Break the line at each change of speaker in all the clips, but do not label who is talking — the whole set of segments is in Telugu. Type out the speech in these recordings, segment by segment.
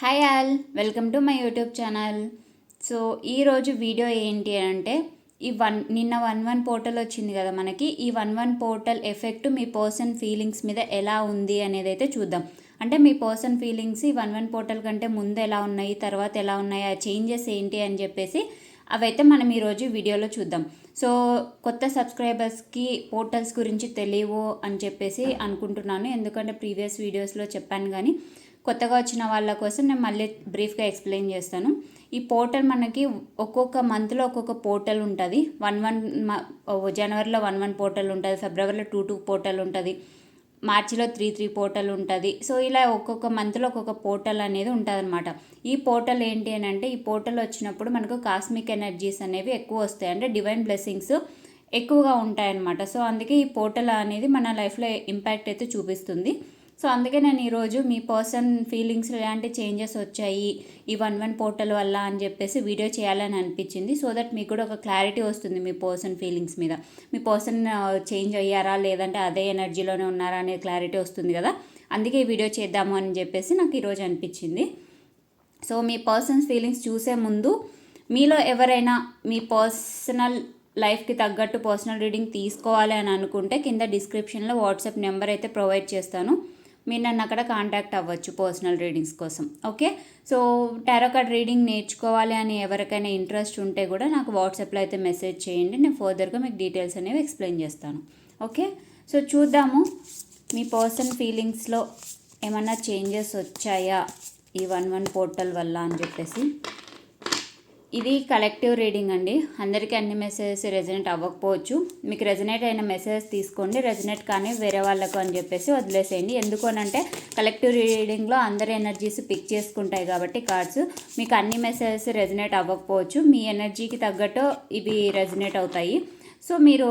Hi all welcome to my YouTube channel so ఈరోజు వీడియో ఏంటి అంటే ఈ వన్ నిన్న వన్ వన్ పోర్టల్ వచ్చింది కదా మనకి ఈ వన్ వన్ పోర్టల్ ఎఫెక్ట్ మీ పర్సన్ ఫీలింగ్స్ మీద ఎలా ఉంది అనేది అయితే చూద్దాం. అంటే మీ పర్సన్ ఫీలింగ్స్ ఈ వన్ వన్ పోర్టల్ కంటే ముందు ఎలా ఉన్నాయి తర్వాత ఎలా ఉన్నాయి ఆ చేంజెస్ ఏంటి అని చెప్పేసి అవైతే మనం ఈరోజు వీడియోలో చూద్దాం. సో కొత్త సబ్స్క్రైబర్స్కి పోర్టల్స్ గురించి తెలియవు అని చెప్పేసి అనుకుంటున్నాను. ఎందుకంటే ప్రీవియస్ వీడియోస్లో చెప్పాను కానీ కొత్తగా వచ్చిన వాళ్ళ కోసం నేను మళ్ళీ బ్రీఫ్గా ఎక్స్ప్లెయిన్ చేస్తాను. ఈ పోర్టల్ మనకి ఒక్కొక్క మంత్లో ఒక్కొక్క పోర్టల్ ఉంటుంది. వన్ వన్ జనవరిలో వన్ వన్ పోర్టల్ ఉంటుంది. ఫిబ్రవరిలో టూ టూ పోర్టల్ ఉంటుంది. మార్చిలో త్రీ త్రీ పోర్టల్ ఉంటుంది. సో ఇలా ఒక్కొక్క మంత్లో ఒక్కొక్క పోర్టల్ అనేది ఉంటుంది అనమాట ఈ పోర్టల్ ఏంటి అని అంటే ఈ పోర్టల్ వచ్చినప్పుడు మనకు కాస్మిక్ ఎనర్జీస్ అనేవి ఎక్కువ వస్తాయి. అంటే డివైన్ బ్లెస్సింగ్స్ ఎక్కువగా ఉంటాయన్నమాట. సో అందుకే ఈ పోర్టల్ అనేది మన లైఫ్లో ఇంపాక్ట్ అయితే చూపిస్తుంది. సో అందుకే నేను ఈరోజు మీ పర్సన్ ఫీలింగ్స్ ఎలాంటి చేంజెస్ వచ్చాయి ఈ వన్ వన్ పోర్టల్ వల్ల అని చెప్పేసి వీడియో చేయాలని అనిపించింది. సో దట్ మీకు కూడా ఒక క్లారిటీ వస్తుంది మీ పర్సన్ ఫీలింగ్స్ మీద. మీ పర్సన్ చేంజ్ అయ్యారా లేదంటే అదే ఎనర్జీలోనే ఉన్నారా అనే క్లారిటీ వస్తుంది కదా. అందుకే ఈ వీడియో చేద్దాము అని చెప్పేసి నాకు ఈరోజు అనిపించింది. సో మీ పర్సన్స్ ఫీలింగ్స్ చూసే ముందు మీలో ఎవరైనా మీ పర్సనల్ లైఫ్కి తగ్గట్టు పర్సనల్ రీడింగ్ తీసుకోవాలి అని అనుకుంటే కింద డిస్క్రిప్షన్లో వాట్సాప్ నెంబర్ అయితే ప్రొవైడ్ చేస్తాను. మీరు నన్ను అక్కడ కాంటాక్ట్ అవ్వచ్చు పర్సనల్ రీడింగ్స్ కోసం okay so tarot card reading నేర్చుకోవాలి అని ఎవరికైనా ఇంట్రెస్ట్ ఉంటే కూడా నాకు వాట్సాప్లో అయితే మెసేజ్ చేయండి. నేను ఫర్దర్గా మీకు డీటెయిల్స్ అనేవి ఎక్స్ప్లెయిన్ చేస్తాను ఓకే సో చూద్దాము మీ పర్సన్ ఫీలింగ్స్లో ఏమన్నా చేంజెస్ వచ్చాయా ఈ వన్ వన్ పోర్టల్ వల్ల అని చెప్పేసి? ఇది కలెక్టివ్ రీడింగ్ అండి. అందరికీ అన్ని మెసేజెస్ రెజనేట్ అవ్వకపోవచ్చు. మీకు రెజనేట్ అయిన మెసేజెస్ తీసుకోండి. రెజనేట్ కానీ వేరే వాళ్ళకు అని చెప్పేసి వదిలేసేయండి. ఎందుకు అంటే కలెక్టివ్ రీడింగ్లో అందరి ఎనర్జీస్ పిక్ చేసుకుంటాయి కాబట్టి కార్డ్స్ మీకు అన్ని మెసేజెస్ రెజనేట్ అవ్వకపోవచ్చు. మీ ఎనర్జీకి తగ్గట్టు ఇవి రెజనేట్ అవుతాయి. సో మీరు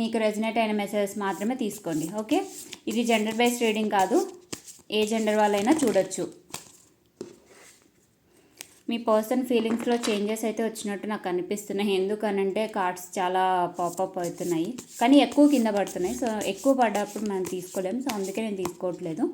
మీకు రెజనేట్ అయిన మెసేజెస్ మాత్రమే తీసుకోండి. ఓకే? ఇది జెండర్ బేస్డ్ రీడింగ్ కాదు. ఏ జెండర్ వాళ్ళైనా చూడొచ్చు. మీ పర్సన్ ఫీలింగ్స్లో చేంజెస్ అయితే వచ్చినట్టు నాకు అనిపిస్తున్నాయి. ఎందుకనంటే కార్డ్స్ చాలా పాపప్ అవుతున్నాయి. కానీ ఎక్కువ కింద పడుతున్నాయి. సో ఎక్కువ పడ్డప్పుడు మనం తీసుకోలేము సో అందుకే నేను తీసుకోవట్లేదు.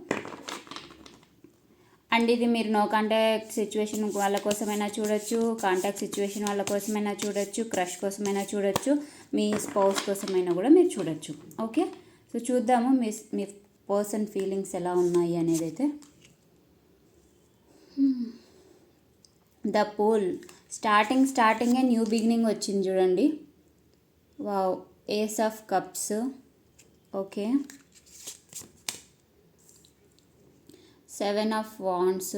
అండ్ ఇది మీరు నో కాంటాక్ట్ సిచ్యువేషన్ వాళ్ళ కోసమైనా చూడొచ్చు కాంటాక్ట్ సిచ్యువేషన్ వాళ్ళ కోసమైనా చూడొచ్చు క్రష్ కోసమైనా చూడొచ్చు మీ స్పౌస్ కోసమైనా కూడా మీరు చూడొచ్చు. ఓకే? సో చూద్దాము మీ మీ పర్సన్ ఫీలింగ్స్ ఎలా ఉన్నాయి అనేది అయితే. The fool. స్టార్టింగ్ స్టార్టింగే న్యూ బిగినింగ్ వచ్చింది చూడండి. Wow ace of cups. Okay. Seven of wands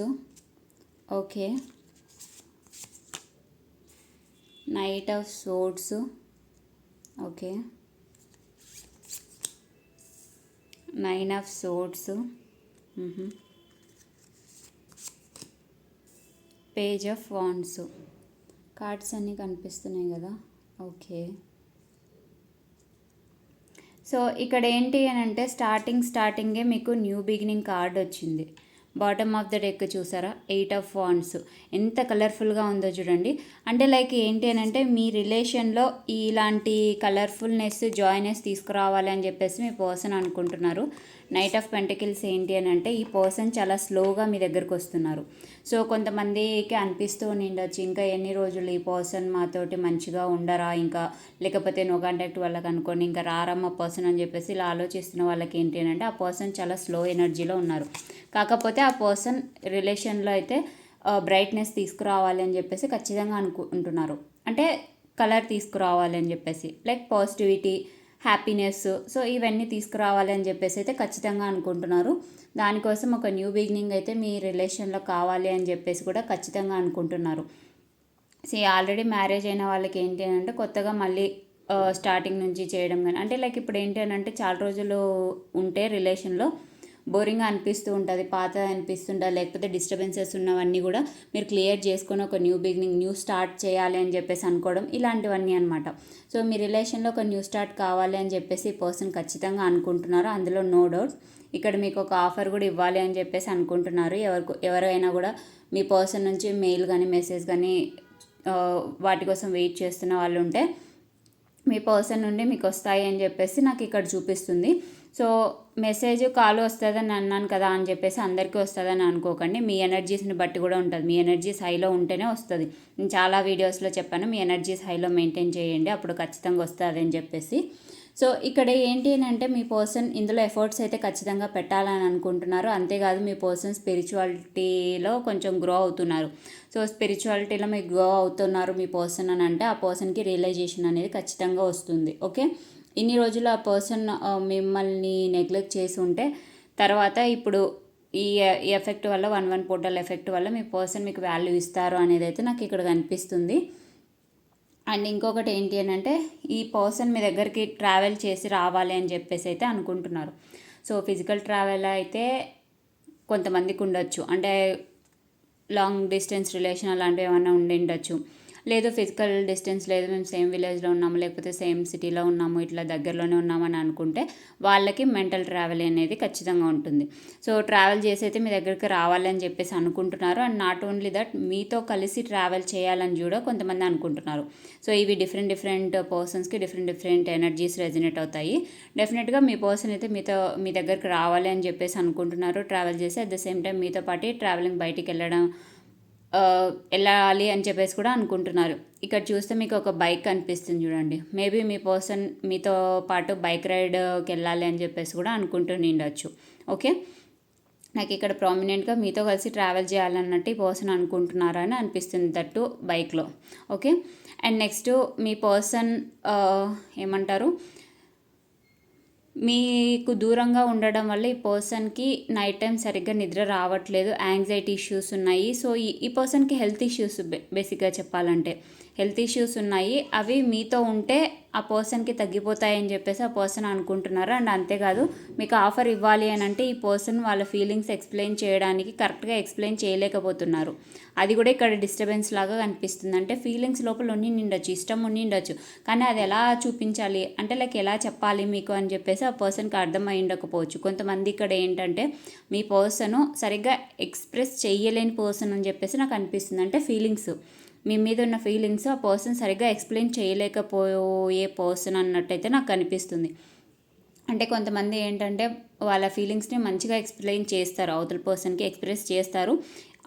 okay. Knight of swords okay. Nine of swords page of wands. Cards అన్నీ కనిపిస్తున్నాయి కదా? ఓకే. సో ఇక్కడ ఏంటి అని అంటే స్టార్టింగ్ స్టార్టింగే మీకు న్యూ బిగినింగ్ కార్డ్ వచ్చింది. బాటమ్ ఆఫ్ ద డెక్ చూసారా? Eight of wands. ఎంత కలర్ఫుల్గా ఉందో చూడండి. అంటే లైక్ ఏంటి అని అంటే మీ రిలేషన్లో ఇలాంటి కలర్ఫుల్నెస్ జాయినెస్ తీసుకురావాలి అని చెప్పేసి మీ పర్సన్ అనుకుంటున్నారు. నైట్ ఆఫ్ పెంటకిల్స్ ఏంటి అని అంటే ఈ పర్సన్ చాలా స్లోగా మీ దగ్గరకు వస్తున్నారు. సో కొంతమందికి అనిపిస్తూ ఉండొచ్చు ఇంకా ఎన్ని రోజులు ఈ పర్సన్ మాతోటి మంచిగా ఉండరా? ఇంకా లేకపోతే నో కాంటాక్ట్ వాళ్ళకి అనుకోండి ఇంకా రారమ్మ పర్సన్ అని చెప్పేసి ఇలా ఆలోచిస్తున్న వాళ్ళకి ఏంటి అని అంటే ఆ పర్సన్ చాలా స్లో ఎనర్జీలో ఉన్నారు. కాకపోతే ఆ పర్సన్ రిలేషన్లో అయితే బ్రైట్నెస్ తీసుకురావాలి అని చెప్పేసి ఖచ్చితంగా అనుకుంటున్నారు. అంటే కలర్ తీసుకురావాలి అని చెప్పేసి లైక్ పాజిటివిటీ హ్యాపీనెస్. సో ఇవన్నీ తీసుకురావాలి అని చెప్పేసి అయితే ఖచ్చితంగా అనుకుంటున్నారు. దానికోసం ఒక న్యూ బిగినింగ్ అయితే మీ రిలేషన్లో కావాలి అని చెప్పేసి కూడా ఖచ్చితంగా అనుకుంటున్నారు. సో ఆల్రెడీ మ్యారేజ్ అయిన వాళ్ళకి ఏంటి అని అంటే కొత్తగా మళ్ళీ స్టార్టింగ్ నుంచి చేయడం కానీ అంటే లైక్ ఇప్పుడు ఏంటి అని అంటే చాలా రోజులు ఉంటే రిలేషన్లో బోరింగ్ అనిపిస్తూ ఉంటుంది పాత అనిపిస్తుంటుంది లేకపోతే డిస్టర్బెన్సెస్ ఉన్నవన్నీ కూడా మీరు క్లియర్ చేసుకొని ఒక న్యూ బిగినింగ్ న్యూ స్టార్ట్ చేయాలి అని చెప్పేసి అనుకోవడం ఇలాంటివన్నీ అనమాట సో మీ రిలేషన్లో ఒక న్యూ స్టార్ట్ కావాలి అని చెప్పేసి పర్సన్ ఖచ్చితంగా అనుకుంటున్నారు. అందులో నో డౌట్ ఇక్కడ మీకు ఒక ఆఫర్ కూడా ఇవ్వాలి అని చెప్పేసి అనుకుంటున్నారు. ఎవరికి ఎవరైనా కూడా మీ పర్సన్ నుంచి మెయిల్ కానీ మెసేజ్ కానీ వాటి కోసం వెయిట్ చేస్తున్న వాళ్ళు ఉంటే మీ పర్సన్ నుండి మీకు వస్తాయి అని చెప్పేసి నాకు ఇక్కడ చూపిస్తుంది. సో మెసేజ్ కాల్ వస్తుందని అన్నాను కదా అని చెప్పేసి అందరికీ వస్తుందని అనుకోకండి. మీ ఎనర్జీస్ని బట్టి కూడా ఉంటుంది. మీ ఎనర్జీస్ హైలో ఉంటేనే వస్తుంది. నేను చాలా వీడియోస్లో చెప్పాను మీ ఎనర్జీస్ హైలో మెయింటైన్ చేయండి అప్పుడు ఖచ్చితంగా వస్తుంది అని చెప్పేసి. సో ఇక్కడ ఏంటి అని అంటే మీ పర్సన్ ఇందులో ఎఫర్ట్స్ అయితే ఖచ్చితంగా పెట్టాలని అనుకుంటున్నారు. అంతేకాదు మీ పర్సన్ స్పిరిచువాలిటీలో కొంచెం గ్రో అవుతున్నారు. సో స్పిరిచువాలిటీలో మీరు గ్రో అవుతున్నారు మీ పర్సన్ అని అంటే ఆ పర్సన్కి రియలైజేషన్ అనేది ఖచ్చితంగా వస్తుంది. ఓకే? ఇన్ని రోజులు ఆ పర్సన్ మిమ్మల్ని నెగ్లెక్ట్ చేసి ఉంటే తర్వాత ఇప్పుడు ఈ ఎఫెక్ట్ వల్ల వన్ వన్ పోర్టల్ ఎఫెక్ట్ వల్ల మీ పర్సన్ మీకు వాల్యూ ఇస్తారు అనేది అయితే నాకు ఇక్కడ కనిపిస్తుంది. అండ్ ఇంకొకటి ఏంటి అని అంటే ఈ పర్సన్ మీ దగ్గరికి ట్రావెల్ చేసి రావాలి అని చెప్పేసి అయితే అనుకుంటున్నారు. సో ఫిజికల్ ట్రావెల్ అయితే కొంతమందికి ఉండొచ్చు. అంటే లాంగ్ డిస్టెన్స్ రిలేషన్ అలాంటివి ఏమైనా ఉండి ఉండొచ్చు. లేదు ఫిజికల్ డిస్టెన్స్ లేదు మేము సేమ్ విలేజ్లో ఉన్నాము లేకపోతే సేమ్ సిటీలో ఉన్నాము ఇట్లా దగ్గరలోనే ఉన్నామని అనుకుంటే వాళ్ళకి మెంటల్ ట్రావెల్ అనేది ఖచ్చితంగా ఉంటుంది. సో ట్రావెల్ చేసి అయితే మీ దగ్గరికి రావాలని చెప్పేసి అనుకుంటున్నారు. అండ్ నాట్ ఓన్లీ దట్ మీతో కలిసి ట్రావెల్ చేయాలని కూడా కొంతమంది అనుకుంటున్నారు. సో ఇవి డిఫరెంట్ డిఫరెంట్ పర్సన్స్కి డిఫరెంట్ డిఫరెంట్ ఎనర్జీస్ రెజినేట్ అవుతాయి. డెఫినెట్గా మీ పర్సన్ అయితే మీతో మీ దగ్గరికి రావాలి అని చెప్పేసి అనుకుంటున్నారు ట్రావెల్ చేసి అట్ ద సేమ్ టైం మీతో పాటు ట్రావెలింగ్ బయటికి వెళ్ళడం వెళ్ళాలి అని చెప్పేసి కూడా అనుకుంటున్నారు. ఇక్కడ చూస్తే మీకు ఒక బైక్ కనిపిస్తుంది చూడండి. మేబీ మీ పర్సన్ మీతో పాటు బైక్ రైడ్కి వెళ్ళాలి అని చెప్పేసి కూడా అనుకుంటూ ఉండొచ్చు. ఓకే? నాకు ఇక్కడ ప్రామినెంట్గా మీతో కలిసి ట్రావెల్ చేయాలన్నట్టు ఈ పర్సన్ అనుకుంటున్నారని అనిపిస్తుంది దట్టు బైక్లో. ఓకే? అండ్ నెక్స్ట్ మీ పర్సన్ ఏమంటారు? మీకు దూరంగా ఉండడం వల్ల ఈ పర్సన్కి నైట్ టైం సరిగ్గా నిద్ర రావట్లేదు యాంగ్జైటీ ఇష్యూస్ ఉన్నాయి. సో ఈ ఈ పర్సన్కి హెల్త్ ఇష్యూస్ బేసిక్గా చెప్పాలంటే. హెల్త్ ఇష్యూస్ ఉన్నాయి. అవి మీతో ఉంటే ఆ పర్సన్కి తగ్గిపోతాయని చెప్పేసి ఆ పర్సన్ అనుకుంటున్నారు. అండ్ అంతేకాదు మీకు ఆఫర్ ఇవ్వాలి అని అంటే ఈ పర్సన్ వాళ్ళ ఫీలింగ్స్ ఎక్స్ప్లెయిన్ చేయడానికి కరెక్ట్గా ఎక్స్ప్లెయిన్ చేయలేకపోతున్నారు. అది కూడా ఇక్కడ డిస్టర్బెన్స్ లాగా కనిపిస్తుంది. అంటే ఫీలింగ్స్ లోపల ఉండి ఇష్టం ఉండి ఉండొచ్చు కానీ అది ఎలా చూపించాలి? అంటే లైక్ ఎలా చెప్పాలి మీకు అని చెప్పేసి ఆ పర్సన్కి అర్థమై ఉండకపోవచ్చు. కొంతమంది ఇక్కడ ఏంటంటే మీ పర్సన్ సరిగ్గా ఎక్స్ప్రెస్ చేయలేని పర్సన్ అని చెప్పేసి నాకు అనిపిస్తుంది. అంటే ఫీలింగ్స్. మీ మీద ఉన్న ఫీలింగ్స్ ఆ పర్సన్ సరిగ్గా ఎక్స్ప్లెయిన్ చేయలేకపోయే పర్సన్ అన్నట్టయితే నాకు అనిపిస్తుంది. అంటే కొంతమంది ఏంటంటే వాళ్ళ ఫీలింగ్స్ని మంచిగా ఎక్స్ప్లెయిన్ చేస్తారు. అవతల పర్సన్కి ఎక్స్ప్రెస్ చేస్తారు.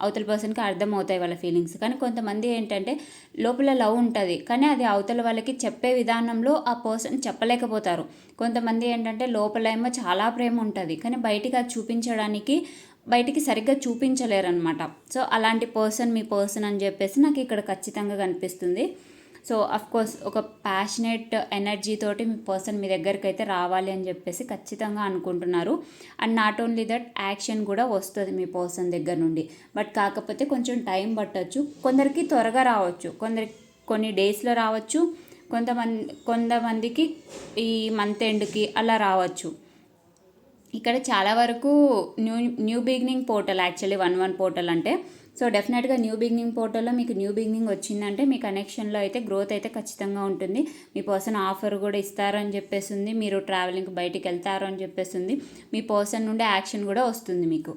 అవతల పర్సన్కి అర్థమవుతాయి వాళ్ళ ఫీలింగ్స్ కానీ కొంతమంది ఏంటంటే లోపల లవ్ ఉంటుంది. కానీ అది అవతల వాళ్ళకి చెప్పే విధానంలో ఆ పర్సన్ చెప్పలేకపోతారు. కొంతమంది ఏంటంటే లోపల ఏమో చాలా ప్రేమ ఉంటుంది. కానీ బయటికి అది చూపించడానికి బయటికి సరిగ్గా చూపించలేరనమాట సో అలాంటి పర్సన్ మీ పర్సన్ అని చెప్పేసి నాకు ఇక్కడ ఖచ్చితంగా కనిపిస్తుంది. సో కోర్స్ ఒక ప్యాషనేట్ ఎనర్జీ తోటి మీ పర్సన్ మీ దగ్గరికి అయితే రావాలి అని చెప్పేసి ఖచ్చితంగా అనుకుంటున్నారు. And not only that action కూడా వస్తుంది మీ పర్సన్ దగ్గర నుండి. బట్ కాకపోతే కొంచెం టైం పట్టచ్చు. కొందరికి త్వరగా రావచ్చు. కొందరికి కొన్ని డేస్లో రావచ్చు. కొంతమంది కొంతమందికి ఈ మంత్ ఎండ్కి అలా రావచ్చు. ఇక్కడ చాలా వరకు new new beginning portal actually one one portal అంటే. సో డెఫినెట్గా న్యూ బిగినింగ్ పోర్టల్లో మీకు న్యూ బిగినింగ్ వచ్చిందంటే మీ కనెక్షన్లో అయితే గ్రోత్ అయితే ఖచ్చితంగా ఉంటుంది. మీ పర్సన్ ఆఫర్ కూడా ఇస్తారని చెప్పేసి చెప్పేసింది మీరు ట్రావెలింగ్ బయటికి వెళ్తారు అని చెప్పేసింది మీ పర్సన్ నుండి యాక్షన్ కూడా వస్తుంది మీకు.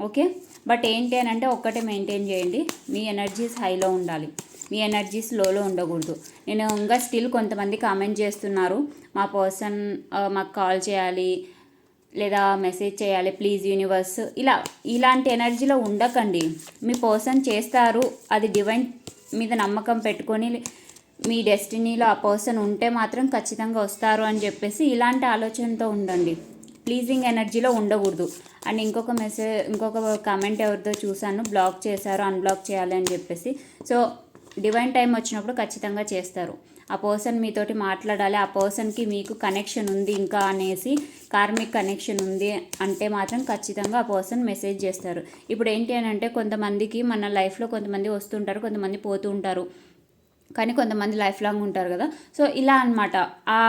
ఓకే? బట్ ఏంటి అని అంటే ఒక్కటే మెయింటైన్ చేయండి. మీ ఎనర్జీస్ హైలో ఉండాలి. మీ ఎనర్జీస్ లోలో ఉండకూడదు. నేను ఇంకా స్టిల్ కొంతమంది కామెంట్ చేస్తున్నారు. మా పర్సన్ మాకు కాల్ చేయాలి. లేదా మెసేజ్ చేయాలి ప్లీజ్ యూనివర్స్ ఇలా ఇలాంటి ఎనర్జీలో ఉండకండి. మీ పర్సన్ చేస్తారు అది డివైన్ మీద నమ్మకం పెట్టుకొని మీ డెస్టినీలో ఆ పర్సన్ ఉంటే మాత్రం ఖచ్చితంగా వస్తారు అని చెప్పేసి ఇలాంటి ఆలోచనతో ఉండండి. ప్లీజింగ్ ఎనర్జీలో ఉండకూడదు. అండ్ ఇంకొక మెసేజ్ ఇంకొక కామెంట్ ఎవరితో చూశాను బ్లాక్ చేశారు అన్బ్లాక్ చేయాలి అని చెప్పేసి. సో డివైన్ టైం వచ్చినప్పుడు ఖచ్చితంగా చేస్తారు. ఆ పర్సన్ మీతోటి మాట్లాడాలి ఆ పర్సన్కి మీకు కనెక్షన్ ఉంది ఇంకా అనేసి కార్మిక్ కనెక్షన్ ఉంది అంటే మాత్రం ఖచ్చితంగా ఆ పర్సన్ మెసేజ్ చేస్తారు. ఇప్పుడు ఏంటి అని అంటే కొంతమందికి మన లైఫ్లో కొంతమంది వస్తుంటారు కొంతమంది పోతూ ఉంటారు. కానీ కొంతమంది లైఫ్ లాంగ్ ఉంటారు కదా. సో ఇలా అనమాట ఆ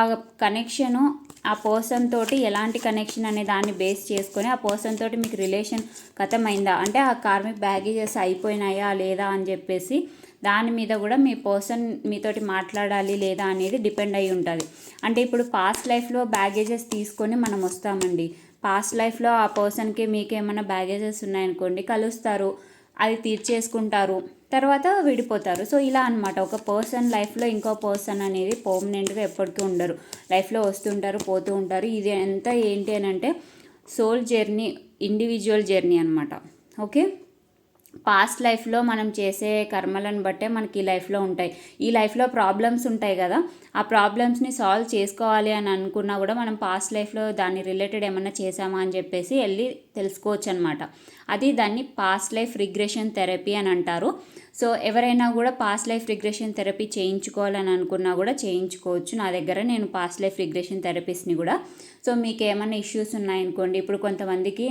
కనెక్షను ఆ పర్సన్ తోటి ఎలాంటి కనెక్షన్ అనే దాన్ని బేస్ చేసుకొని ఆ పర్సన్ తోటి మీకు రిలేషన్ కథమైందా? అంటే ఆ కార్మిక్ బ్యాగేజెస్ అయిపోయినాయా లేదా అని చెప్పేసి దాని మీద కూడా మీ పర్సన్ మీతోటి మాట్లాడాలి లేదా అనేది డిపెండ్ అయి ఉంటుంది. అంటే ఇప్పుడు పాస్ట్ లైఫ్లో బ్యాగేజెస్ తీసుకొని మనం వస్తామండి. పాస్ట్ లైఫ్లో ఆ పర్సన్కి మీకు ఏమైనా బ్యాగేజెస్ ఉన్నాయనుకోండి కలుస్తారు అది తీర్చేసుకుంటారు తర్వాత విడిపోతారు. సో ఇలా అనమాట ఒక పర్సన్ లైఫ్లో ఇంకో పర్సన్ అనేది పర్మనెంట్గా ఎప్పటికీ ఉండరు. లైఫ్లో వస్తుంటారు పోతూ ఉంటారు. ఇది ఎంత ఏంటి అని అంటే సోల్ జర్నీ ఇండివిజువల్ జర్నీ అనమాట ఓకే? పాస్ట్ లైఫ్లో మనం చేసే కర్మలను బట్టే మనకి ఈ లైఫ్లో ఉంటాయి. ఈ లైఫ్లో ప్రాబ్లమ్స్ ఉంటాయి కదా ఆ ప్రాబ్లమ్స్ని సాల్వ్ చేసుకోవాలి అని అనుకున్నా కూడా మనం పాస్ట్ లైఫ్లో దాని రిలేటెడ్ ఏమన్నా చేసామా అని చెప్పేసి వెళ్ళి తెలుసుకోవచ్చు అనమాట అది దాన్ని పాస్ట్ లైఫ్ రిగ్రెషన్ థెరపీ అని అంటారు. సో ఎవరైనా కూడా పాస్ట్ లైఫ్ రిగ్రెషన్ థెరపీ చేయించుకోవాలని అనుకున్నా కూడా చేయించుకోవచ్చు. నా దగ్గర నేను పాస్ట్ లైఫ్ రిగ్రెషన్ థెరపీస్ని కూడా. సో మీకు ఏమైనా ఇష్యూస్ ఉన్నాయనుకోండి ఇప్పుడు కొంతమందికి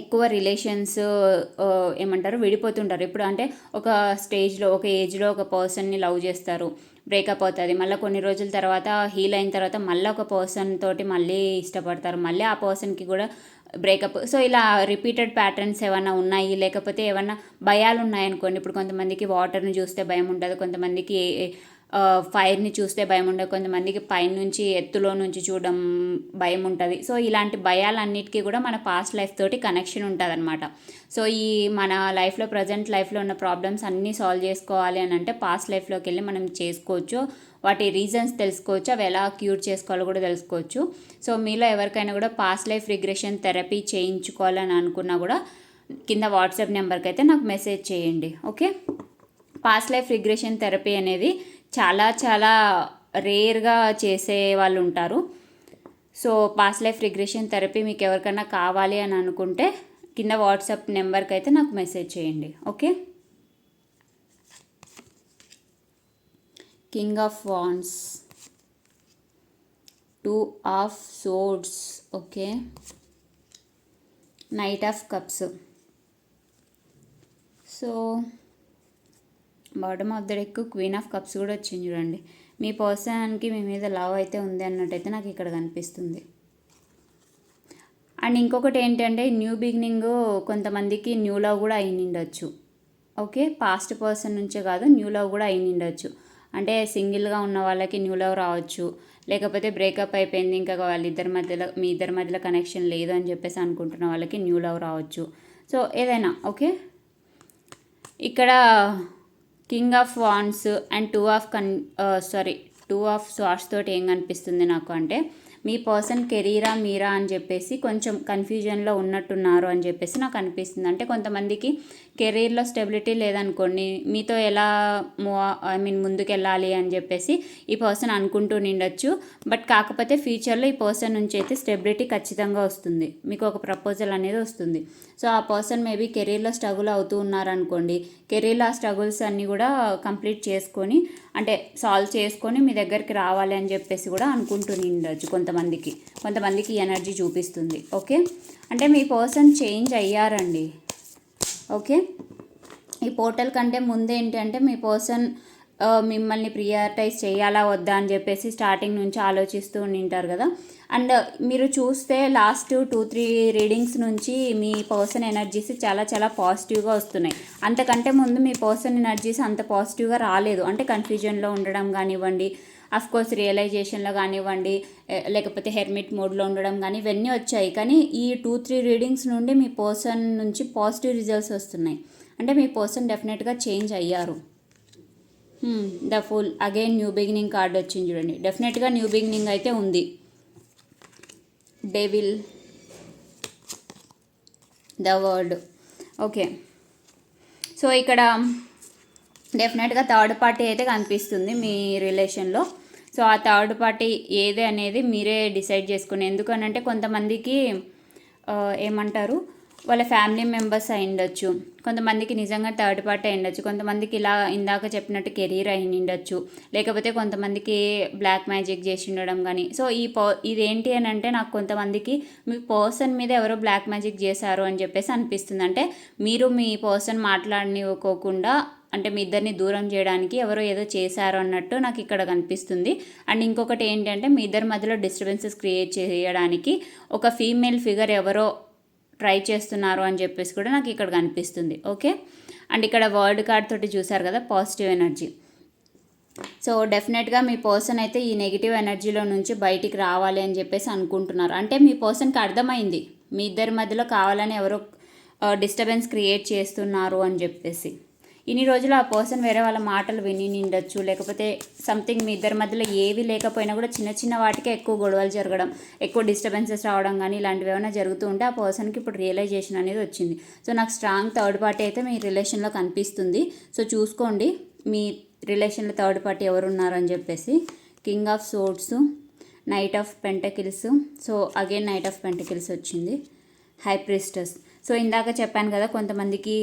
ఎక్కువ రిలేషన్స్ ఏమంటారు విడిపోతుంటారు. ఇప్పుడు అంటే ఒక స్టేజ్లో ఒక ఏజ్లో ఒక పర్సన్ని లవ్ చేస్తారు. బ్రేకప్ అవుతుంది. మళ్ళీ కొన్ని రోజుల తర్వాత హీల్ అయిన తర్వాత మళ్ళీ ఒక పర్సన్ తోటి మళ్ళీ ఇష్టపడతారు. మళ్ళీ ఆ పర్సన్కి కూడా బ్రేకప్. సో ఇలా రిపీటెడ్ ప్యాటర్న్స్ ఏమైనా ఉన్నాయి? లేకపోతే ఏమైనా భయాలు ఉన్నాయనుకోండి ఇప్పుడు కొంతమందికి వాటర్ని చూస్తే భయం ఉండదు. కొంతమందికి ఫైర్ని చూస్తే భయం ఉండదు. కొంతమందికి పైనుంచి ఎత్తులో నుంచి చూడడం భయం ఉంటుంది. సో ఇలాంటి భయాలన్నిటికీ కూడా మన పాస్ట్ లైఫ్ తోటి కనెక్షన్ ఉంటుంది అనమాట సో ఈ మన లైఫ్లో ప్రజెంట్ లైఫ్లో ఉన్న ప్రాబ్లమ్స్ అన్నీ సాల్వ్ చేసుకోవాలి అని అంటే పాస్ట్ లైఫ్లోకి వెళ్ళి మనం చేసుకోవచ్చు. వాటి రీజన్స్ తెలుసుకోవచ్చు. అవి ఎలా క్యూర్ చేసుకోవాలో కూడా తెలుసుకోవచ్చు. సో మీలో ఎవరికైనా కూడా పాస్ట్ లైఫ్ రిగ్రెషన్ థెరపీ చేయించుకోవాలని అనుకున్నా కూడా కింద వాట్సాప్ నెంబర్కి అయితే నాకు మెసేజ్ చేయండి. Okay past life regression therapy అనేది చాలా చాలా రేర్గా చేసే వాళ్ళు ఉంటారు. So past life regression therapy మీకు ఎవరికైనా కావాలి అని అనుకుంటే కింద వాట్సాప్ నెంబర్కి అయితే నాకు మెసేజ్ చేయండి. Okay? King of wands. Two of swords okay? Knight of cups. So bottom of the deck queen of cups కూడా వచ్చింది చూడండి. మీ పర్సన్కి మీ మీద లవ్ అయితే ఉంది అన్నట్టయితే నాకు ఇక్కడ కనిపిస్తుంది. అండ్ ఇంకొకటి ఏంటంటే న్యూ బిగినింగ్ కొంతమందికి న్యూ లవ్ కూడా అయి ఓకే? పాస్ట్ పర్సన్ నుంచే కాదు న్యూ లవ్ కూడా అయిండొచ్చు అంటే సింగిల్గా ఉన్న వాళ్ళకి న్యూ లవ్ రావచ్చు. లేకపోతే బ్రేకప్ అయిపోయింది ఇంకా వాళ్ళిద్దరి మధ్యలో మీ ఇద్దరి మధ్యలో కనెక్షన్ లేదు అని చెప్పేసి అనుకుంటున్న వాళ్ళకి న్యూ లవ్ రావచ్చు. సో ఏదైనా ఓకే? ఇక్కడ king of wands and two of కన్ సారీ టూ ఆఫ్ స్వాట్స్ తోటి ఏం కనిపిస్తుంది నాకు అంటే మీ పర్సన్ కెరీరా మీరా అని చెప్పేసి కొంచెం కన్ఫ్యూజన్లో ఉన్నట్టున్నారు అని చెప్పేసి నాకు అనిపిస్తుంది. అంటే కొంతమందికి కెరీర్లో స్టెబిలిటీ లేదనుకోండి మీతో ఎలా మూవ్ ఐ మీన్ ముందుకెళ్ళాలి అని చెప్పేసి ఈ పర్సన్ అనుకుంటూ నిండొచ్చు. బట్ కాకపోతే ఫ్యూచర్లో ఈ పర్సన్ నుంచి అయితే స్టెబిలిటీ ఖచ్చితంగా వస్తుంది. మీకు ఒక ప్రపోజల్ అనేది వస్తుంది. సో ఆ పర్సన్ మేబీ కెరీర్లో స్ట్రగుల్ అవుతూ ఉన్నారనుకోండి కెరీర్లో ఆ స్ట్రగుల్స్ అన్నీ కూడా కంప్లీట్ చేసుకొని అంటే సాల్వ్ చేసుకొని మీ దగ్గరికి రావాలి అని చెప్పేసి కూడా అనుకుంటూ నిండొచ్చు కొంతమందికి. కొంతమందికి ఎనర్జీ చూపిస్తుంది. ఓకే? అంటే మీ పర్సన్ చేంజ్ అయ్యారండి. ఓకే? ఈ పోర్టల్ కంటే ముందు ఏంటంటే మీ పర్సన్ మిమ్మల్ని ప్రియారిటైజ్ చేయాలా వద్దా అని చెప్పేసి స్టార్టింగ్ నుంచి ఆలోచిస్తూ ఉంటారు కదా. అండ్ మీరు చూస్తే లాస్ట్ టూ త్రీ రీడింగ్స్ నుంచి మీ పర్సన్ ఎనర్జీస్ చాలా చాలా పాజిటివ్గా వస్తున్నాయి. అంతకంటే ముందు మీ పర్సన్ ఎనర్జీస్ అంత పాజిటివ్గా రాలేదు. అంటే కన్ఫ్యూజన్లో ఉండడం కానివ్వండి కోర్స్ రియలైజేషన్లో కానివ్వండి లేకపోతే హెర్మిట్ మోడ్లో ఉండడం కానీ ఇవన్నీ వచ్చాయి. కానీ ఈ టూ త్రీ రీడింగ్స్ నుండి మీ పర్సన్ నుంచి పాజిటివ్ రిజల్ట్స్ వస్తున్నాయి. అంటే మీ పర్సన్ డెఫినెట్గా చేంజ్ అయ్యారు. The fool again new beginning card వచ్చింది చూడండి. డెఫినెట్గా న్యూ బిగినింగ్ అయితే ఉంది. Devil the world okay so ఇక్కడ డెఫినెట్గా థర్డ్ పార్టీ అయితే కనిపిస్తుంది మీ రిలేషన్లో సో ఆ థర్డ్ పార్టీ ఏది అనేది మీరే డిసైడ్ చేసుకుని ఎందుకనంటే కొంతమందికి ఏమంటారు వాళ్ళ ఫ్యామిలీ మెంబర్స్ అయి ఉండొచ్చు. కొంతమందికి నిజంగా థర్డ్ పార్టీ అయి ఉండొచ్చు. కొంతమందికి ఇలా ఇందాక చెప్పినట్టు కెరీర్ అయి ఉండొచ్చు. లేకపోతే కొంతమందికి బ్లాక్ మ్యాజిక్ చేసి ఉండడం కానీ. సో ఈ పో ఇదేంటి అని అంటే నాకు కొంతమందికి మీ పర్సన్ మీద ఎవరో బ్లాక్ మ్యాజిక్ చేశారు అని చెప్పేసి అనిపిస్తుంది. అంటే మీరు మీ పర్సన్ మాట్లాడనివ్వకోకుండా అంటే మీ ఇద్దరిని దూరం చేయడానికి ఎవరో ఏదో చేశారు అన్నట్టు నాకు ఇక్కడ కనిపిస్తుంది. అండ్ ఇంకొకటి ఏంటంటే మీ ఇద్దరి మధ్యలో డిస్టర్బెన్సెస్ క్రియేట్ చేయడానికి ఒక ఫీమేల్ ఫిగర్ ఎవరో ట్రై చేస్తున్నారు అని చెప్పేసి కూడా నాకు ఇక్కడ కనిపిస్తుంది. ఓకే అండ్ ఇక్కడ వర్డ్ కార్డ్ తోటి చూసారు కదా పాజిటివ్ ఎనర్జీ సో డెఫినెట్గా మీ పర్సన్ అయితే ఈ నెగిటివ్ ఎనర్జీలో నుంచి బయటికి రావాలి అని చెప్పేసి అనుకుంటున్నారు. అంటే మీ పర్సన్కి అర్థమైంది. మీ ఇద్దరి మధ్యలో కావాలని ఎవరో uh, డిస్టర్బెన్స్ క్రియేట్ చేస్తున్నారు అని చెప్పేసి. ఇన్ని రోజులు ఆ పర్సన్ వేరే వాళ్ళ మాటలు విని నిండొచ్చు లేకపోతే సంథింగ్ మీ ఇద్దరి మధ్యలో ఏవి లేకపోయినా కూడా చిన్న చిన్న వాటికే ఎక్కువ గొడవలు జరగడం ఎక్కువ డిస్టర్బెన్సెస్ రావడం కానీ ఇలాంటివి ఏమైనా జరుగుతూ ఉంటే ఆ పర్సన్కి ఇప్పుడు రియలైజేషన్ అనేది వచ్చింది. సో నాకు స్ట్రాంగ్ థర్డ్ పార్టీ అయితే మీ రిలేషన్లో కనిపిస్తుంది. సో చూసుకోండి మీ రిలేషన్లో థర్డ్ పార్టీ ఎవరు ఉన్నారని చెప్పేసి. King of swords knight of pentacles so again knight of pentacles వచ్చింది. హై ప్రిస్టస్ సో ఇందాక చెప్పాను కదా కొంతమందికి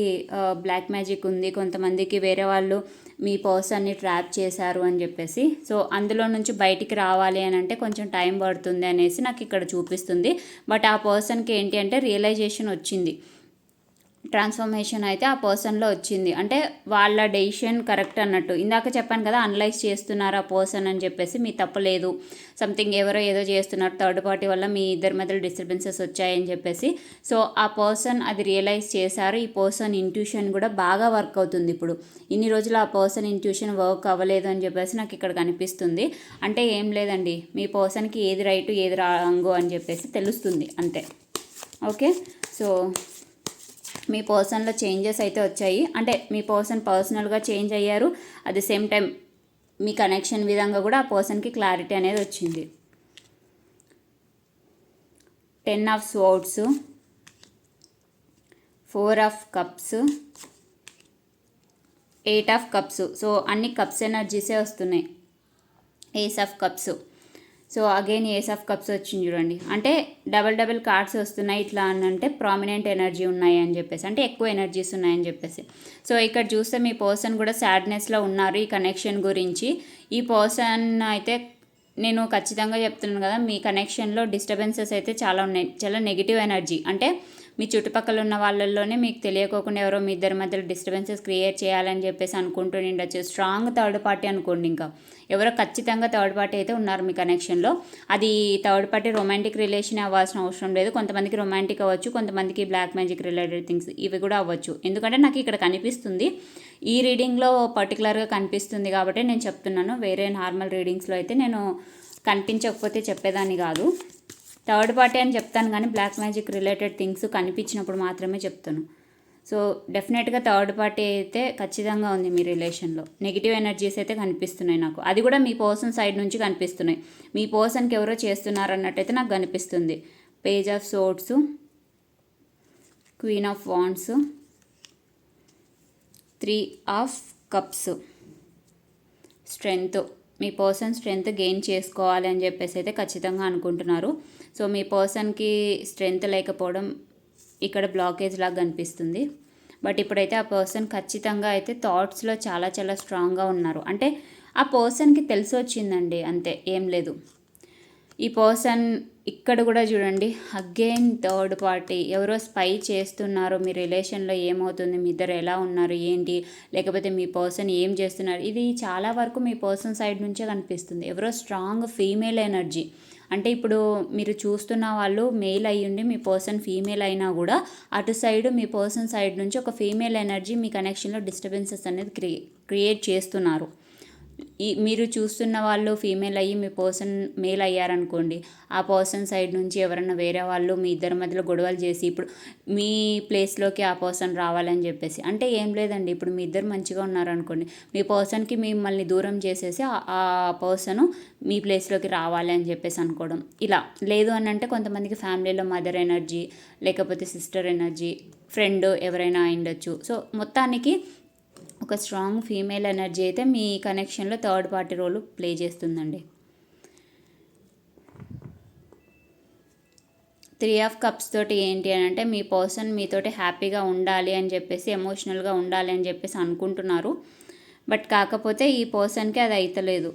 బ్లాక్ మ్యాజిక్ ఉంది కొంతమందికి వేరే వాళ్ళు మీ పర్సన్ని ట్రాప్ చేశారు అని చెప్పేసి. సో అందులో నుంచి బయటికి రావాలి అని అంటే కొంచెం టైం పడుతుంది అనేసి నాకు ఇక్కడ చూపిస్తుంది. బట్ ఆ పర్సన్కి ఏంటి అంటే రియలైజేషన్ వచ్చింది. ట్రాన్స్ఫర్మేషన్ అయితే ఆ పర్సన్లో వచ్చింది. అంటే వాళ్ళ డెసిషన్ కరెక్ట్ అన్నట్టు. ఇందాక చెప్పాను కదా అనలైజ్ చేస్తున్నారు ఆ పర్సన్ అని చెప్పేసి మీ తప్పలేదు సంథింగ్ ఎవరో ఏదో చేస్తున్నారు థర్డ్ పార్టీ వల్ల మీ ఇద్దరి మధ్యలో డిస్టర్బెన్సెస్ వచ్చాయని చెప్పేసి. సో ఆ పర్సన్ అది రియలైజ్ చేశారు. ఈ పర్సన్ ఇంట్యూషన్ కూడా బాగా వర్క్ అవుతుంది ఇప్పుడు. ఇన్ని రోజులు ఆ పర్సన్ ఇంట్యూషన్ వర్క్ అవ్వలేదు అని చెప్పేసి నాకు ఇక్కడ కనిపిస్తుంది. అంటే ఏం లేదండి. మీ పర్సన్కి ఏది రైటు ఏది రాంగు అని చెప్పేసి తెలుస్తుంది అంతే. ఓకే? సో మీ పర్సన్లో చేంజెస్ అయితే వచ్చాయి. అంటే మీ పర్సన్ పర్సనల్గా చేంజ్ అయ్యారు. అట్ ది సేమ్ టైం మీ కనెక్షన్ విధంగా కూడా ఆ పర్సన్కి క్లారిటీ అనేది వచ్చింది. Ten of swords four of cups eight of cups. So అన్ని కప్స్ ఎనర్జీసే వస్తున్నాయి. Ace of cups. So again ace of cups వచ్చింది చూడండి. అంటే డబల్ డబల్ కార్డ్స్ వస్తున్నాయి ఇట్లా అని అంటే ప్రామినెంట్ ఎనర్జీ ఉన్నాయి అని చెప్పేసి అంటే ఎక్కువ ఎనర్జీస్ ఉన్నాయని చెప్పేసి. సో ఇక్కడ చూస్తే మీ పర్సన్ కూడా సాడ్నెస్లో ఉన్నారు ఈ కనెక్షన్ గురించి. ఈ పర్సన్ అయితే నేను ఖచ్చితంగా చెప్తున్నాను కదా మీ కనెక్షన్లో డిస్టర్బెన్సెస్ అయితే చాలా ఉన్నాయి. చాలా నెగిటివ్ ఎనర్జీ అంటే మీ చుట్టుపక్కల ఉన్న వాళ్ళల్లోనే మీకు తెలియకోకుండా ఎవరో మీ ఇద్దరి మధ్యలో డిస్టర్బెన్సెస్ క్రియేట్ చేయాలని చెప్పేసి అనుకుంటూ ఉండొచ్చు స్ట్రాంగ్ థర్డ్ పార్టీ అనుకోండి ఇంకా. ఎవరో ఖచ్చితంగా థర్డ్ పార్టీ అయితే ఉన్నారు మీ కనెక్షన్లో అది థర్డ్ పార్టీ రొమాంటిక్ రిలేషన్ అవ్వాల్సిన అవసరం లేదు. కొంతమందికి రొమాంటిక్ అవ్వచ్చు కొంతమందికి బ్లాక్ మ్యాజిక్ రిలేటెడ్ థింగ్స్ ఇవి కూడా అవ్వచ్చు. ఎందుకంటే నాకు ఇక్కడ కనిపిస్తుంది ఈ రీడింగ్లో పర్టికులర్గా కనిపిస్తుంది కాబట్టి నేను చెప్తున్నాను. వేరే నార్మల్ రీడింగ్స్లో అయితే నేను కనిపించకపోతే చెప్పేదాన్ని కాదు. థర్డ్ పార్టీ అని చెప్తాను కానీ బ్లాక్ మ్యాజిక్ రిలేటెడ్ థింగ్స్ కనిపించినప్పుడు మాత్రమే చెప్తాను. సో డెఫినెట్గా థర్డ్ పార్టీ అయితే ఖచ్చితంగా ఉంది మీ రిలేషన్లో. నెగిటివ్ ఎనర్జీస్ అయితే కనిపిస్తున్నాయి నాకు. అది కూడా మీ పర్సన్ సైడ్ నుంచి కనిపిస్తున్నాయి. మీ పర్సన్కి ఎవరో చేస్తున్నారు అన్నట్టయితే నాకు కనిపిస్తుంది. Page of swords queen of wands three of cups. Strength me person strength gain చేసుకోవాలి అని చెప్పేసి అయితే ఖచ్చితంగా అనుకుంటున్నారు. సో మీ పర్సన్కి స్ట్రెంగ్త్ లేకపోవడం ఇక్కడ బ్లాకేజ్ లాగా కనిపిస్తుంది. బట్ ఇప్పుడైతే ఆ పర్సన్ ఖచ్చితంగా అయితే థాట్స్లో చాలా చాలా స్ట్రాంగ్గా ఉన్నారు. అంటే ఆ పర్సన్కి తెలిసి వచ్చిందండి అంతే ఏం లేదు. ఈ పర్సన్ ఇక్కడ కూడా చూడండి అగైన్ థర్డ్ పార్టీ. ఎవరో స్పై చేస్తున్నారు మీ రిలేషన్లో ఏమవుతుంది మీ ఇద్దరు ఎలా ఉన్నారు ఏంటి? లేకపోతే మీ పర్సన్ ఏం చేస్తున్నారు? ఇది చాలా వరకు మీ పర్సన్ సైడ్ నుంచే కనిపిస్తుంది. ఎవరో స్ట్రాంగ్ ఫీమేల్ ఎనర్జీ. అంటే ఇప్పుడు మీరు చూస్తున్న వాళ్ళు మేల్ అయ్యుండి మీ పర్సన్ ఫీమేల్ అయినా కూడా అటు సైడ్ మీ పర్సన్ సైడ్ నుంచి ఒక ఫీమేల్ ఎనర్జీ మీ కనెక్షన్లో డిస్టర్బెన్సెస్ అనేది క్రియే క్రియేట్ చేస్తున్నారు. ఈ మీరు చూస్తున్న వాళ్ళు ఫీమేల్ అయ్యి మీ పర్సన్ మేల్ అయ్యారనుకోండి ఆ పర్సన్ సైడ్ నుంచి ఎవరైనా వేరే వాళ్ళు మీ ఇద్దరి మధ్యలో గొడవలు చేసి ఇప్పుడు మీ ప్లేస్లోకి ఆ పర్సన్ రావాలని చెప్పేసి. అంటే ఏం లేదండి ఇప్పుడు మీ ఇద్దరు మంచిగా ఉన్నారనుకోండి మీ పర్సన్కి మిమ్మల్ని దూరం చేసేసి ఆ పర్సన్ మీ ప్లేస్లోకి రావాలి అని చెప్పేసి అనుకోవడం. ఇలా లేదు అని అంటే కొంతమందికి ఫ్యామిలీలో మదర్ ఎనర్జీ లేకపోతే సిస్టర్ ఎనర్జీ ఫ్రెండ్ ఎవరైనా అయిండొచ్చు సో మొత్తానికి ఒక స్ట్రాంగ్ ఫీమేల్ ఎనర్జీ అయితే మీ కనెక్షన్లో థర్డ్ పార్టీ రోల్ ప్లే చేస్తుందండి. త్రీ ఆఫ్ కప్స్ తోటి ఏంటి అని అంటే మీ పర్సన్ మీతోటి హ్యాపీగా ఉండాలి అని చెప్పేసి ఎమోషనల్గా ఉండాలి అని చెప్పేసి అనుకుంటున్నారు. బట్ కాకపోతే ఈ పర్సన్కి అది అవుతలేదు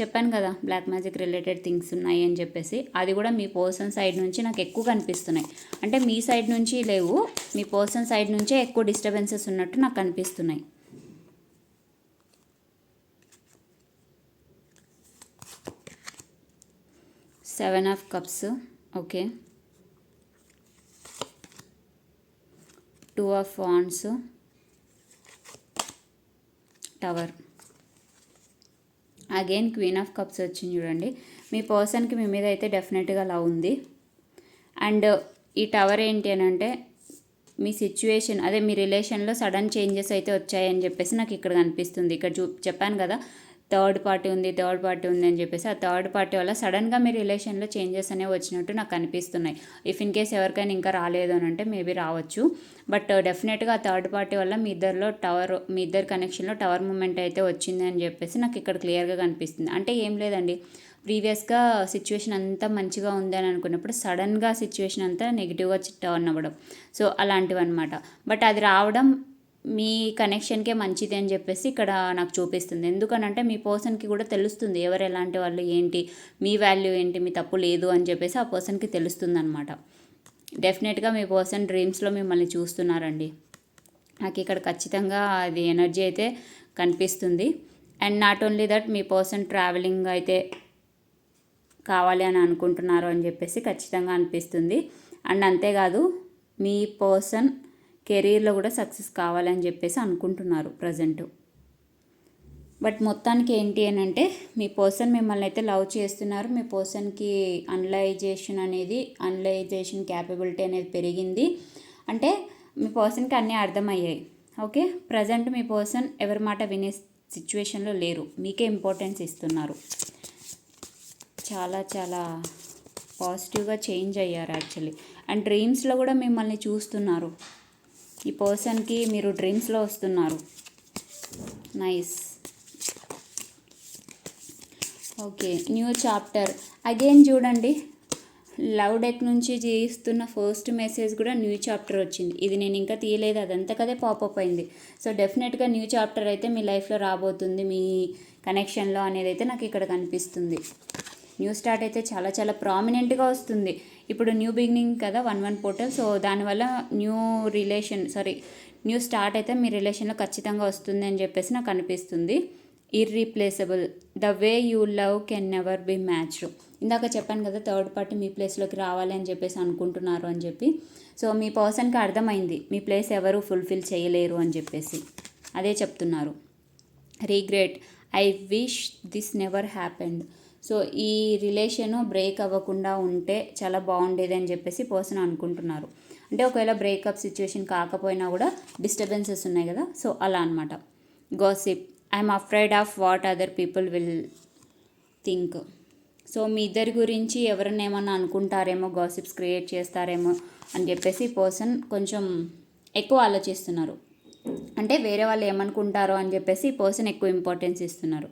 చెప్పాను కదా బ్లాక్ మ్యాజిక్ రిలేటెడ్ థింగ్స్ ఉన్నాయి అని చెప్పేసి. అది కూడా మీ పర్సన్ సైడ్ నుంచి నాకు ఎక్కువ కనిపిస్తున్నాయి. అంటే మీ సైడ్ నుంచి లేవు మీ పర్సన్ సైడ్ నుంచే ఎక్కువ డిస్టర్బెన్సెస్ ఉన్నట్టు నాకు కనిపిస్తున్నాయి. Seven of cups okay. Two of wands tower. Again queen of cups వచ్చింది చూడండి. మీ పర్సన్కి మీ మీద అయితే డెఫినెట్గా లవ్ ఉంది. అండ్ ఈ టవర్ ఏంటి అని అంటే మీ సిచ్యువేషన్ అదే మీ రిలేషన్లో సడన్ చేంజెస్ అయితే వచ్చాయని చెప్పేసి నాకు ఇక్కడ కనిపిస్తుంది. ఇక్కడ చూ చెప్పాను కదా థర్డ్ పార్టీ ఉంది థర్డ్ పార్టీ ఉంది అని చెప్పేసి ఆ థర్డ్ పార్టీ వల్ల సడన్గా మీ రిలేషన్లో చేంజెస్ అనేవి వచ్చినట్టు నాకు అనిపిస్తున్నాయి. ఇఫ్ ఇన్ కేస్ ఎవరికైనా ఇంకా రాలేదు అని అంటే మేబీ రావచ్చు. బట్ డెఫినెట్గా ఆ థర్డ్ పార్టీ వల్ల మీ ఇద్దరిలో టవర్ మీ ఇద్దరు కనెక్షన్లో టవర్ మూమెంట్ అయితే వచ్చింది అని చెప్పేసి నాకు ఇక్కడ క్లియర్గా కనిపిస్తుంది. అంటే ఏం లేదండి. ప్రీవియస్గా సిచ్యువేషన్ అంతా మంచిగా ఉంది అని అనుకున్నప్పుడు సడన్గా సిచ్యువేషన్ అంతా నెగిటివ్గా టర్న్ అవ్వడం. సో అలాంటివి అనమాట బట్ అది రావడం మీ కనెక్షన్కే మంచిది అని చెప్పేసి ఇక్కడ నాకు చూపిస్తుంది. ఎందుకనంటే మీ పర్సన్కి కూడా తెలుస్తుంది ఎవరు ఎలాంటి వాళ్ళు ఏంటి మీ వాల్యూ ఏంటి మీ తప్పు లేదు అని చెప్పేసి ఆ పర్సన్కి తెలుస్తుంది అనమాట డెఫినెట్గా మీ పర్సన్ డ్రీమ్స్లో మిమ్మల్ని చూస్తున్నారండి. నాకు ఇక్కడ ఖచ్చితంగా అది ఎనర్జీ అయితే కనిపిస్తుంది. అండ్ నాట్ ఓన్లీ దట్ మీ పర్సన్ ట్రావెలింగ్ అయితే కావాలి అని అనుకుంటున్నారు అని చెప్పేసి ఖచ్చితంగా అనిపిస్తుంది. అండ్ అంతేకాదు మీ పర్సన్ కెరీర్లో కూడా సక్సెస్ కావాలని చెప్పేసి అనుకుంటున్నారు ప్రజెంట్. బట్ మొత్తానికి ఏంటి అని అంటే మీ పర్సన్ మిమ్మల్ని అయితే లవ్ చేస్తున్నారు. మీ పర్సన్కి అనలైజేషన్ అనేది అనలైజేషన్ క్యాపబిలిటీ అనేది పెరిగింది. అంటే మీ పర్సన్కి అన్నీ అర్థమయ్యాయి. ఓకే? ప్రజెంట్ మీ పర్సన్ ఎవరి మాట వినే సిచ్యువేషన్లో లేరు. మీకే ఇంపార్టెన్స్ ఇస్తున్నారు. చాలా చాలా పాజిటివ్గా చేంజ్ అయ్యారు యాక్చువల్లీ. అండ్ డ్రీమ్స్లో కూడా మిమ్మల్ని చూస్తున్నారు. ఈ పర్సన్కి మీరు డ్రీమ్స్లో వస్తున్నారు. Nice. Okay new chapter. Again చూడండి. లవ్ డెక్ నుంచి తీస్తున్న ఫస్ట్ మెసేజ్ కూడా న్యూ చాప్టర్ వచ్చింది. ఇది నేను ఇంకా తీయలేదు అదంతా కదే పాపప్ అయింది. సో డెఫినెట్గా న్యూ చాప్టర్ అయితే మీ లైఫ్లో రాబోతుంది మీ కనెక్షన్లో అనేది అయితే నాకు ఇక్కడ కనిపిస్తుంది. న్యూ స్టార్ట్ అయితే చాలా చాలా ప్రామినెంట్గా వస్తుంది. ఇప్పుడు న్యూ బిగినింగ్ కదా వన్ వన్ పోర్టల్ సో దానివల్ల new relation sorry new start అయితే మీ రిలేషన్లో ఖచ్చితంగా వస్తుంది అని చెప్పేసి నాకు అనిపిస్తుంది. Irreplaceable the way you love can never be match ఇందాక చెప్పాను కదా థర్డ్ పార్టీ మీ ప్లేస్లోకి రావాలి అని చెప్పేసి అనుకుంటున్నారు అని చెప్పి. సో మీ పర్సన్కి అర్థమైంది. మీ ప్లేస్ ఎవరు ఫుల్ఫిల్ చేయలేరు అని చెప్పేసి. అదే చెప్తున్నారు. Regret I wish this never happened so ఈ రిలేషను బ్రేక్ అవ్వకుండా ఉంటే చాలా బాగుండేది అని చెప్పేసి పర్సన్ అనుకుంటున్నారు. అంటే ఒకవేళ బ్రేకప్ సిచ్యువేషన్ కాకపోయినా కూడా డిస్టర్బెన్సెస్ ఉన్నాయి కదా సో అలా అనమాట gossip I'm afraid of what other people will think. So మీ ఇద్దరి గురించి ఎవరైనా ఏమన్నా అనుకుంటారేమో గాసిప్స్ క్రియేట్ చేస్తారేమో అని చెప్పేసి పర్సన్ కొంచెం ఎక్కువ ఆలోచిస్తున్నారు. అంటే వేరే వాళ్ళు ఏమనుకుంటారో అని చెప్పేసి పర్సన్ ఎక్కువ ఇంపార్టెన్స్ ఇస్తున్నారు.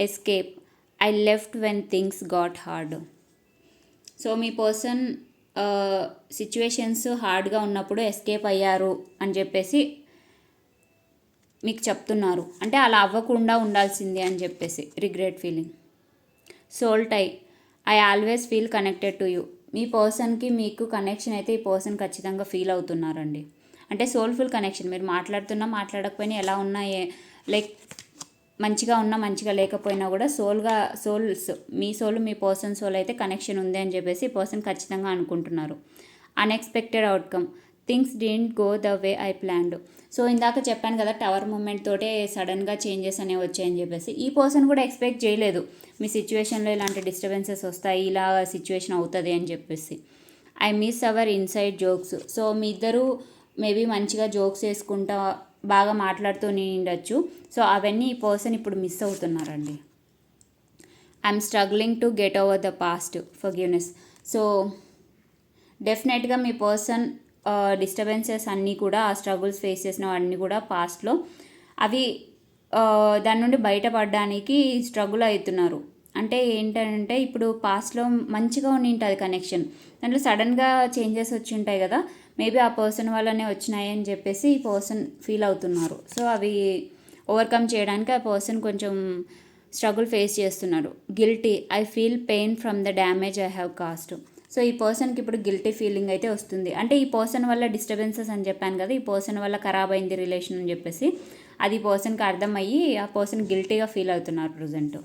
Escape I left when things got hard so me person situations హార్డ్గా ఉన్నప్పుడు ఎస్కేప్ అయ్యారు అని చెప్పేసి మీకు చెప్తున్నారు. అంటే అలా అవ్వకుండా ఉండాల్సింది అని చెప్పేసి regret feeling soul tie I always feel connected to you మీ పర్సన్కి మీకు కనెక్షన్ అయితే ఈ పర్సన్ ఖచ్చితంగా ఫీల్ అవుతున్నారండి. అంటే సోల్ఫుల్ కనెక్షన్ మీరు మాట్లాడుతున్నా మాట్లాడకపోయినా ఎలా ఉన్నాయే లైక్ మంచిగా ఉన్నా మంచిగా లేకపోయినా కూడా సోల్గా సోల్స్ మీ సోల్ మీ పర్సన్ సోల్ అయితే కనెక్షన్ ఉంది అని చెప్పేసి పర్సన్ ఖచ్చితంగా అనుకుంటున్నారు. Unexpected outcome things didn't go the way I planned so ఇందాక చెప్పాను కదా టవర్ మూమెంట్ తోటే సడన్గా చేంజెస్ అనేవి వచ్చాయని చెప్పేసి. ఈ పర్సన్ కూడా ఎక్స్పెక్ట్ చేయలేదు. మీ సిచ్యువేషన్లో ఇలాంటి డిస్టర్బెన్సెస్ వస్తాయి ఇలా సిచ్యువేషన్ అవుతుంది అని చెప్పేసి. I miss our inside jokes so మీ ఇద్దరు మేబీ మంచిగా జోక్స్ వేసుకుంటా బాగా మాట్లాడుతూ నిండొచ్చు సో అవన్నీ ఈ పర్సన్ ఇప్పుడు miss అవుతున్నారండి. I'm struggling to get over the past forgiveness so డెఫినెట్గా మీ పర్సన్ డిస్టర్బెన్సెస్ అన్నీ కూడా ఆ స్ట్రగుల్స్ ఫేస్ చేసిన అన్నీ కూడా పాస్ట్లో అవి దాని నుండి బయటపడడానికి స్ట్రగుల్ అవుతున్నారు. అంటే ఏంటంటే ఇప్పుడు పాస్ట్లో మంచిగా ఉండి ఉంటుంది కనెక్షన్ దాంట్లో సడన్గా చేంజెస్ వచ్చి ఉంటాయి కదా. మేబీ ఆ పర్సన్ వల్లనే వచ్చినాయి అని చెప్పేసి ఈ పర్సన్ ఫీల్ అవుతున్నారు. సో అవి ఓవర్కమ్ చేయడానికి ఆ పర్సన్ కొంచెం స్ట్రగుల్ ఫేస్ చేస్తున్నాడు. Guilty. I feel pain from the damage I have caused. So ఈ పర్సన్కి ఇప్పుడు గిల్టీ ఫీలింగ్ అయితే వస్తుంది. అంటే ఈ పర్సన్ వల్ల డిస్టర్బెన్సెస్ అని చెప్పాను కదా ఈ పర్సన్ వల్ల ఖరాబ్ అయింది రిలేషన్ అని చెప్పేసి అది పర్సన్కి అర్థమయ్యి ఆ పర్సన్ గిల్టీగా ఫీల్ అవుతున్నారు present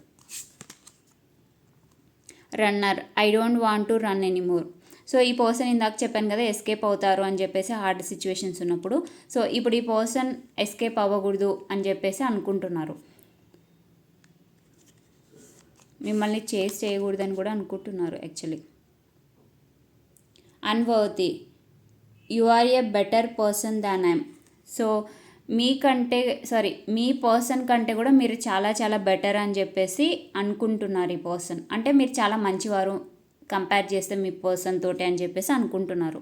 runner. I don't want to run anymore so ఈ పర్సన్ ఇందాక చెప్పాను కదా ఎస్కేప్ అవుతారు అని చెప్పేసి హార్డ్ సిచ్యువేషన్స్ ఉన్నప్పుడు. సో ఇప్పుడు ఈ పర్సన్ ఎస్కేప్ అవ్వకూడదు అని చెప్పేసి అనుకుంటున్నారు. మిమ్మల్ని చేసి చేయకూడదని కూడా అనుకుంటున్నారు actually unworthy you are a better person than I'm so మీకంటే సారీ మీ పర్సన్ కంటే కూడా మీరు చాలా చాలా బెటర్ అని చెప్పేసి అనుకుంటున్నారు ఈ పర్సన్ అంటే మీరు చాలా మంచివారు కంపేర్ చేస్తే మీ పర్సన్ తోటి అని చెప్పేసి అనుకుంటున్నారు.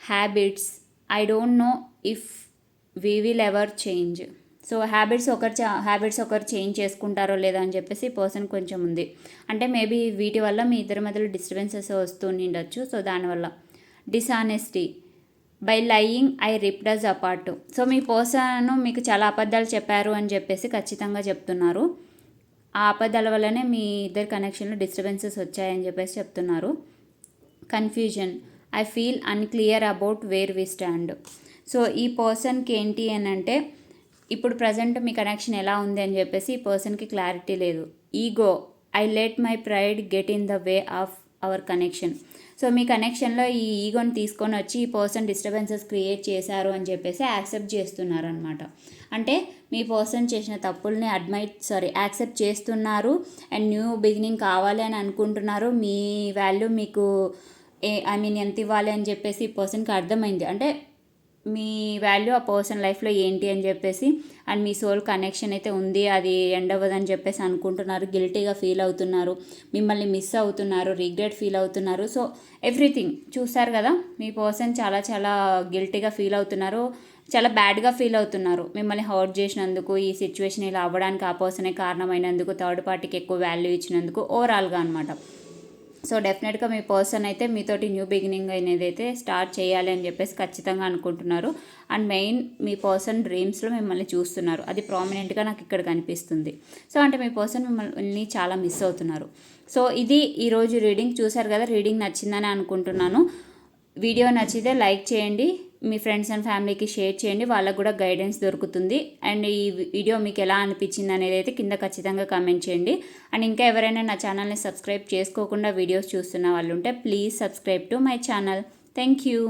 Habits I don't know if we will ever change so habits ఒకరు చా హ్యాబిట్స్ ఒకరు చేంజ్ చేసుకుంటారో లేదా అని చెప్పేసి పర్సన్ కొంచెం ఉంది. అంటే మేబీ వీటి వల్ల మీ ఇద్దరి మధ్యలో డిస్టర్బెన్సెస్ వస్తూ ఉండొచ్చు. సో దానివల్ల dishonesty by lying I ripped us apart so me person మీకు చాలా అబద్ధాలు చెప్పారు అని చెప్పేసి ఖచ్చితంగా చెప్తున్నారు. ఆ వల్లనే మీ ఇద్దరు కనెక్షన్లో డిస్టర్బెన్సెస్ వచ్చాయని చెప్పేసి చెప్తున్నారు. Confusion I feel unclear about where we stand so ఈ పర్సన్కి ఏంటి అని అంటే ఇప్పుడు ప్రజెంట్ మీ కనెక్షన్ ఎలా ఉంది అని చెప్పేసి ఈ పర్సన్కి క్లారిటీ లేదు. Ego I let my pride get in the way of our connection so మీ కనెక్షన్లో ఈ ఈగోని తీసుకొని వచ్చి ఈ పర్సన్ డిస్టర్బెన్సెస్ క్రియేట్ చేశారు అని చెప్పేసి యాక్సెప్ట్ చేస్తున్నారు అనమాట అంటే మీ పర్సన్ చేసిన తప్పుల్ని అడ్మైట్ సారీ యాక్సెప్ట్ చేస్తున్నారు అండ్ న్యూ బిగినింగ్ కావాలి అని అనుకుంటున్నారు. మీ వాల్యూ మీకు ఏ ఐ మీన్ ఎంత ఇవ్వాలి అని చెప్పేసి ఈ పర్సన్కి అర్థమైంది. అంటే మీ వాల్యూ ఆ పర్సన్ లైఫ్లో ఏంటి అని చెప్పేసి అండ్ మీ సోల్ కనెక్షన్ అయితే ఉంది అది ఎండ్ అవ్వదని చెప్పేసి అనుకుంటున్నారు. గిల్టీగా ఫీల్ అవుతున్నారు మిమ్మల్ని మిస్ అవుతున్నారు రిగ్రెట్ ఫీల్ అవుతున్నారు. సో ఎవ్రీథింగ్ చూస్తారు కదా మీ పర్సన్ చాలా చాలా గిల్టీగా ఫీల్ అవుతున్నారు. చాలా బ్యాడ్గా ఫీల్ అవుతున్నారు. మిమ్మల్ని హర్ట్ చేసినందుకు ఈ సిచ్యువేషన్ ఇలా అవ్వడానికి ఆ పర్సనే కారణమైనందుకు థర్డ్ పార్టీకి ఎక్కువ వాల్యూ ఇచ్చినందుకు ఓవరాల్గా అనమాట సో డెఫినెట్గా మీ పర్సన్ అయితే మీతోటి న్యూ బిగినింగ్ అనేది అయితే స్టార్ట్ చేయాలి అని చెప్పేసి ఖచ్చితంగా అనుకుంటున్నారు. అండ్ మెయిన్ మీ పర్సన్ డ్రీమ్స్లో మిమ్మల్ని చూస్తున్నారు. అది ప్రామినెంట్గా నాకు ఇక్కడ కనిపిస్తుంది. సో అంటే మీ పర్సన్ మిమ్మల్ని చాలా మిస్ అవుతున్నారు. సో ఇది ఈరోజు రీడింగ్ చూశారు కదా రీడింగ్ నచ్చిందని అనుకుంటున్నాను. వీడియో నచ్చితే లైక్ చేయండి. మీ ఫ్రెండ్స్ అండ్ ఫ్యామిలీకి షేర్ చేయండి వాళ్ళకు కూడా గైడెన్స్ దొరుకుతుంది. అండ్ ఈ వీడియో మీకు ఎలా అనిపించింది అనేది అయితే కింద ఖచ్చితంగా కామెంట్ చేయండి. అండ్ ఇంకా ఎవరైనా నా ఛానల్ని సబ్స్క్రైబ్ చేసుకోకుండా వీడియోస్ చూస్తున్న వాళ్ళు ఉంటే please subscribe to my channel. Thank you.